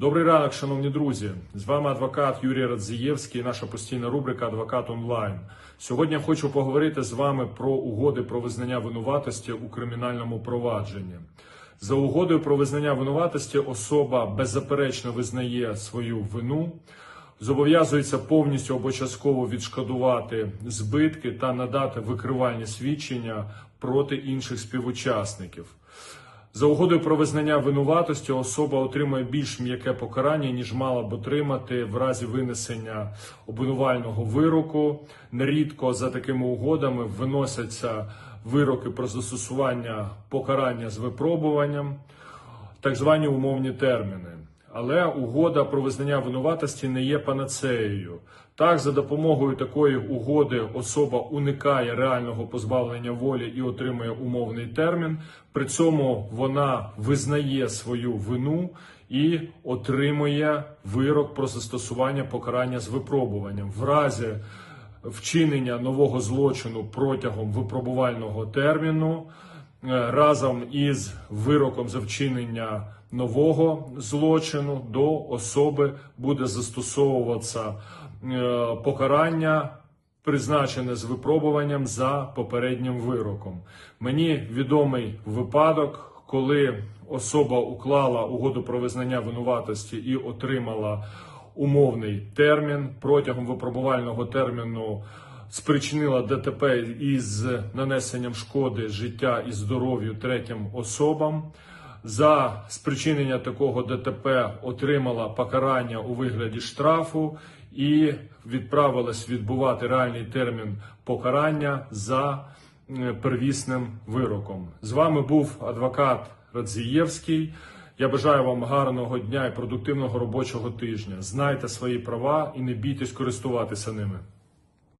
Добрий ранок, шановні друзі. З вами адвокат Юрій Радзієвський, наша постійна рубрика Адвокат онлайн. Сьогодні я хочу поговорити з вами про угоди про визнання винуватості у кримінальному провадженні. За угодою про визнання винуватості особа беззаперечно визнає свою вину, зобов'язується повністю або частково відшкодувати збитки та надати викривальні свідчення проти інших співучасників. За угодою про визнання винуватості особа отримує більш м'яке покарання, ніж мала б отримати в разі винесення обвинувального вироку. Нерідко за такими угодами виносяться вироки про застосування покарання з випробуванням, так звані умовні терміни. Але угода про визнання винуватості не є панацеєю. Так, за допомогою такої угоди особа уникає реального позбавлення волі і отримує умовний термін. При цьому вона визнає свою вину і отримує вирок про застосування покарання з випробуванням. В разі вчинення нового злочину протягом випробувального терміну е, разом із вироком за вчинення нового злочину до особи буде застосовуватися е, покарання. Призначене з випробуванням за попереднім вироком. Мені відомий випадок, коли особа уклала угоду про визнання винуватості і отримала умовний термін протягом випробувального терміну спричинила ДТП із нанесенням шкоди життя і здоров'ю третім особам. За спричинення такого ДТП отримала покарання у вигляді штрафу і відправилась відбувати реальний термін покарання за е, первісним вироком. З вами був адвокат Радзієвський. Я бажаю вам гарного дня і продуктивного робочого тижня. Знайте свої права і не бійтесь користуватися ними.